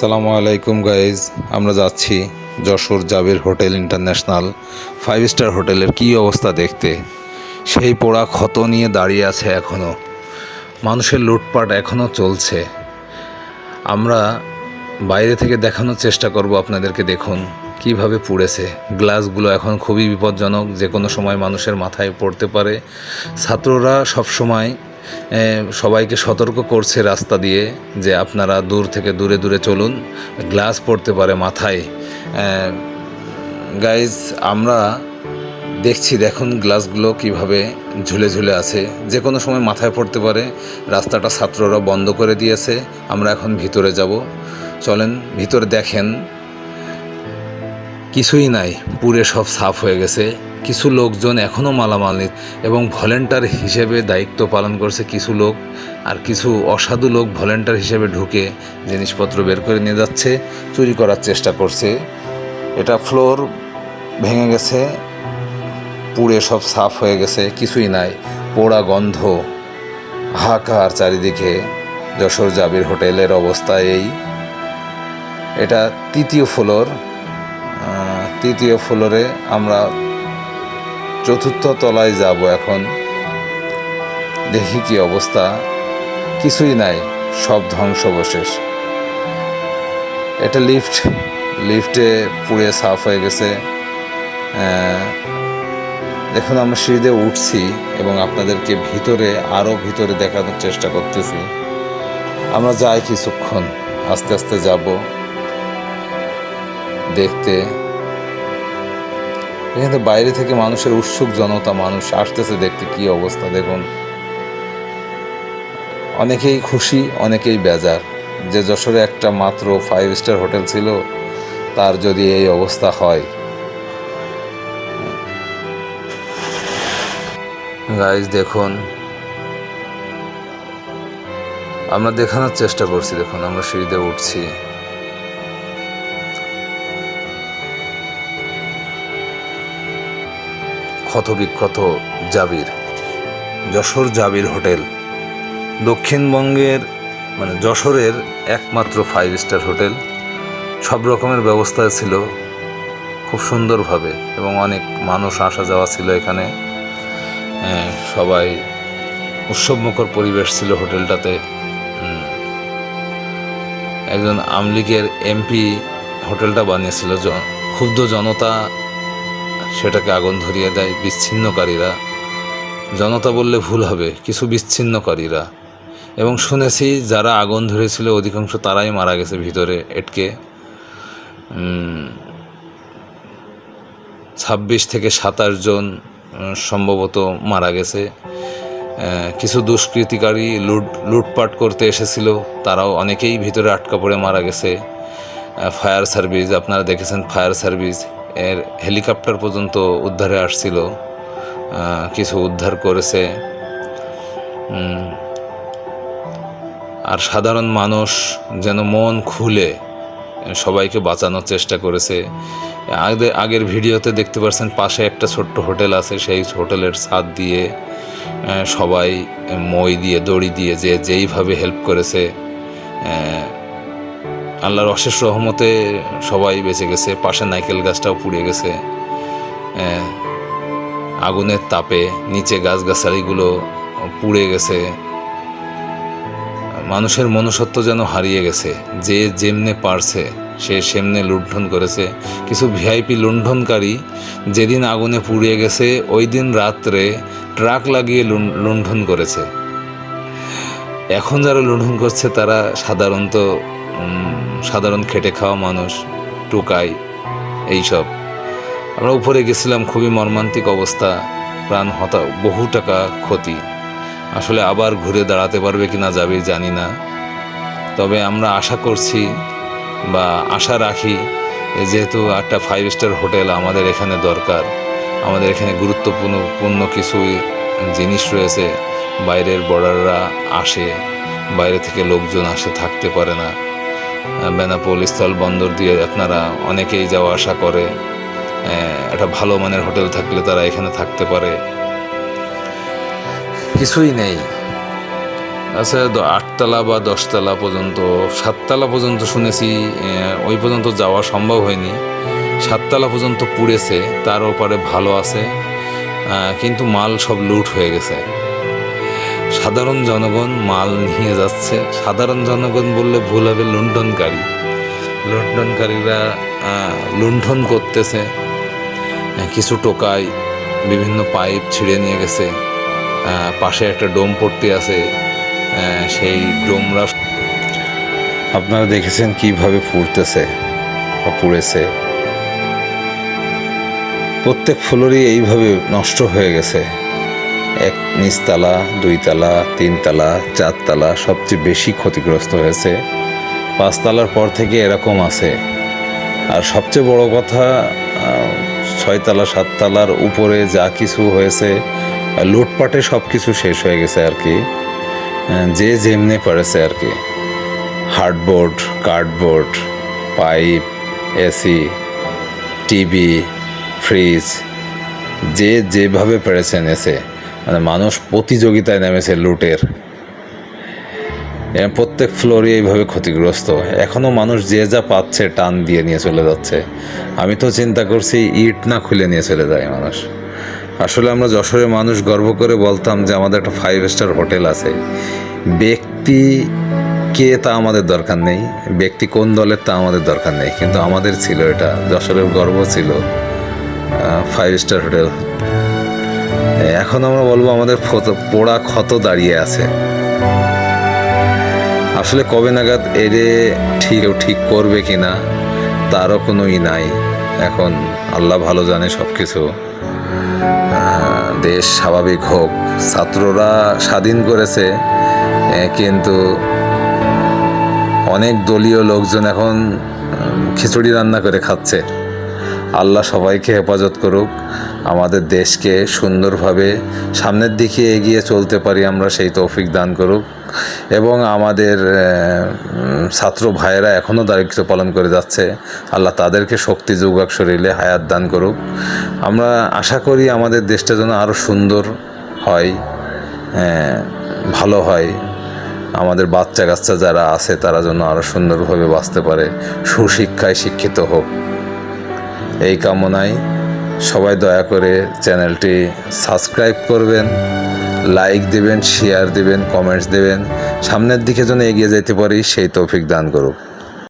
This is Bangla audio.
সালামু আলাইকুম গাইজ আমরা যাচ্ছি Jashore Jabir hotel international five star হোটেলের কী অবস্থা দেখতে? সেই পোড়া ক্ষত নিয়ে দাঁড়িয়ে আছে এখনও মানুষের লুটপাট এখনও চলছে। আমরা বাইরে থেকে দেখানোর চেষ্টা করব আপনাদেরকে, দেখুন কীভাবে পুড়েছে। গ্লাসগুলো এখন খুবই বিপজ্জনক যে কোনো সময় মানুষের মাথায় পড়তে পারে। ছাত্ররা সব সময় সবাইকে সতর্ক করছে রাস্তা দিয়ে যে আপনারা দূর থেকে দূরে দূরে চলুন, গ্লাস পড়তে পারে মাথায়। গাইজ আমরা দেখছি, দেখুন গ্লাসগুলো কীভাবে ঝুলে ঝুলে আছে। যে কোনো সময় মাথায় পড়তে পারে, রাস্তাটা ছাত্ররা বন্ধ করে দিয়েছে, আমরা এখন ভিতরে যাব। চলেন, ভিতরে দেখেন, কিছুই নাই, পুরে সব সাফ হয়ে গেছে। কিছু লোকজন এখনও মালামাল এবং ভলেন্টার হিসেবে দায়িত্ব পালন করছে কিছু লোক আর কিছু অসাধু লোক ভলেন্টার হিসেবে ঢুকে জিনিসপত্র বের করে নিয়ে যাচ্ছে, চুরি করার চেষ্টা করছে। এটা ফ্লোর ভেঙে গেছে, পুড়ে সব সাফ হয়ে গেছে, কিছুই নাই, পোড়া গন্ধ, হাহাকার চারিদিকে, যশোর জাবির হোটেলের অবস্থা এই। এটা তৃতীয় ফ্লোর তৃতীয় ফ্লোরে আমরা চতুর্থ তলায় যাব এখন। দেখি কি অবস্থা। কিছুই নাই, সব ধ্বংসবশেষ। এটা লিফট। লিফটে পুড়ে সাফ হয়ে গেছে। দেখুন, আমরা সিঁড়িতে উঠছি এবং আপনাদেরকে ভিতরে আরও ভিতরে দেখানোর চেষ্টা করতেছি। আমরা যাই কিছুক্ষণ, আস্তে আস্তে যাব। দেখতে। এখানে বাইরে থেকে মানুষের উৎসুক জনতা, মানুষ আসতেছে দেখতে কি অবস্থা দেখুন। অনেকেই খুশি, অনেকেই বেজার। যে যশোরে একটা মাত্র ফাইভ স্টার হোটেল ছিল, তার যদি এই অবস্থা হয়। গাইজ দেখুন। আমরা দেখানোর চেষ্টা করছি, দেখুন, আমরা সিঁড়িতে উঠছি। ক্ষত বিক্ষত জাবির। যশোর জাবির হোটেল। দক্ষিণবঙ্গের মানে যশোরের একমাত্র ফাইভ স্টার হোটেল। সব রকমের ব্যবস্থা ছিল খুব সুন্দরভাবে এবং অনেক মানুষ আসা যাওয়া ছিল এখানে। আহ, সবাই উৎসবমুখর পরিবেশ ছিল হোটেলটাতে। একজন আমলিগের এমপি হোটেলটা বানিয়েছিল। ক্ষুব্ধ জনতা সেটাকে আগুন ধরিয়ে দেয় বিচ্ছিন্নকারীরা। জনতা বললে ভুল হবে, কিছু বিচ্ছিন্নকারীরা। এবং শুনেছি, যারা আগুন ধরেছিল, অধিকাংশ তারাই মারা গেছে ভিতরে, এটকে। ছাব্বিশ থেকে সাতাশ জন সম্ভবত মারা গেছে। কিছু দুষ্কৃতিকারী লুট, লুটপাট করতে এসেছিল, তারাও অনেকেই ভিতরে আটকা পড়ে মারা গেছে। ফায়ার সার্ভিস, আপনারা দেখেছেন ফায়ার সার্ভিস। এর হেলিকপ্টার পর্যন্ত উদ্ধারে আসছিল। কিছু উদ্ধার করেছে। আর সাধারণ মানুষ যেন মন খুলে সবাইকে বাঁচানোর চেষ্টা করেছে। আগে, আগের ভিডিওতে দেখতে পাচ্ছেন পাশে একটা ছোট্ট হোটেল আছে, সেই হোটেলের ছাদ দিয়ে সবাই মই দিয়ে, দড়ি দিয়ে যে যেইভাবে হেল্প করেছে আল্লাহর অশেষ রহমতে সবাই বেঁচে গেছে পাশে নাইকেল গাছটাও পুড়ে গেছে আগুনের তাপে নিচে গাছগাছালিগুলো পুড়ে গেছে। মানুষের মনুষ্যত্ব যেন হারিয়ে গেছে, যে যেমনে পারছে, সে সেমনে লুণ্ঠন করেছে। কিছু ভিআইপি লুণ্ঠনকারী যেদিন আগুনে পুড়িয়ে গেছে, ওই দিন রাত্রে ট্রাক লাগিয়ে লুণ্ঠন করেছে। এখন যারা লুণ্ঠন করছে, তারা সাধারণত সাধারণ খেটে খাওয়া মানুষ, টুকাই, এইসব। আমরা উপরে গেছিলাম, খুবই মর্মান্তিক অবস্থা, প্রাণ হতা বহু টাকা ক্ষতি। আসলে আবার ঘুরে দাঁড়াতে পারবে কি না যাবে, জানি না। তবে আমরা আশা করছি বা আশা রাখি যেহেতু একটা ফাইভ স্টার হোটেল আমাদের এখানে দরকার, আমাদের এখানে গুরুত্বপূর্ণ, পূর্ণ কিছু জিনিস রয়েছে, বাইরের বর্ডাররা আসে, বাইরে থেকে লোকজন আসে, থাকতে পারে না। বেনাপোল স্থল বন্দর দিয়ে আপনারা অনেকেই যাওয়া আসা করে। একটা ভালো মানের হোটেল থাকলে তারা এখানে থাকতে পারে। কিছুই নেই। আচ্ছা আটতলা বা দশতলা পর্যন্ত, সাততলা পর্যন্ত শুনেছি ওই পর্যন্ত যাওয়া সম্ভব হয়নি। সাততলা পর্যন্ত পুড়েছে, তার ওপারে ভালো আছে কিন্তু মাল সব লুট হয়ে গেছে। সাধারণ জনগণ মাল নিয়ে যাচ্ছে। সাধারণ জনগণ বললে ভুল হবে লুণ্ঠনকারী। লুণ্ঠনকারীরা লুণ্ঠন করতেছে। কিছু টোকায় বিভিন্ন পাইপ ছিঁড়ে নিয়ে গেছে। পাশে একটা ডোম পট্টি আছে। সেই ডোমরা আপনারা দেখেছেন কীভাবে পুড়তেছে বা পুড়েছে? প্রত্যেক ফ্লোরই এইভাবে নষ্ট হয়ে গেছে। এক নিচতলা, দুইতলা, তিনতলা, চারতলা সবচেয়ে বেশি ক্ষতিগ্রস্ত হয়েছে। পাঁচতলার পর থেকে এরকম আছে। আর সবচেয়ে বড় কথা ছয়তলা, সাততলার উপরে যা কিছু হয়েছে লুটপাটে সব কিছু শেষ হয়ে গেছে আর কি। যে যেমনে পারেছে আর কি। Hardboard, cardboard, pipe, AC, TV, fridge, যে যেভাবে পেরেছে এনেছে মানে মানুষ প্রতিযোগিতায় নেমেছে লুটের। প্রত্যেক ফ্লোরে এইভাবে ক্ষতিগ্রস্ত। এখনও মানুষ যে যা পাচ্ছে টান দিয়ে নিয়ে চলে যাচ্ছে। আমি তো চিন্তা করছি, ইট না খুলে নিয়ে চলে যায় মানুষ। আসলে আমরা যশোরের মানুষ গর্ব করে বলতাম যে আমাদের একটা ফাইভ স্টার হোটেল আছে। ব্যক্তি কে তা আমাদের দরকার নেই, ব্যক্তি কোন দলের তা আমাদের দরকার নেই। কিন্তু আমাদের ছিল এটা, যশোরের গর্ব ছিল ফাইভ স্টার হোটেল। এখন আমরা বলব আমাদের পোড়া ক্ষত দাঁড়িয়ে আছে। আসলে কবে নাগাদ এরে ঠিক ঠিক করবে কিনা, তারও কোনো ই নাই। এখন আল্লাহ ভালো জানে সব কিছু দেশ স্বাভাবিক হোক, ছাত্ররা স্বাধীন করেছে কিন্তু অনেক দলীয় লোকজন এখন খিচুড়ি রান্না করে খাচ্ছে। আল্লাহ সবাইকে হেফাজত করুক, আমাদের দেশকে সুন্দরভাবে সামনের দিকে এগিয়ে চলতে পারি আমরা সেই তৌফিক দান করুক এবং আমাদের ছাত্র ভাইয়েরা এখনও দায়িত্ব পালন করে যাচ্ছে, আল্লাহ তাদেরকে শক্তি যোগাক শরীরে হায়াত দান করুক। আমরা আশা করি আমাদের দেশটা যেন আরও সুন্দর হয় ভালো হয়। আমাদের বাচ্চা কাচ্চা যারা আছে তারা যেন আরও সুন্দরভাবে বাঁচতে পারে, সুশিক্ষায় শিক্ষিত হোক। এই কামনায় সবাই দয়া করে চ্যানেলটি সাবস্ক্রাইব করবেন, লাইক দেবেন, শেয়ার দেবেন, কমেন্টস দেবেন। সামনের দিকে যেন এগিয়ে যেতে পারি, সেই তৌফিক দান করুক।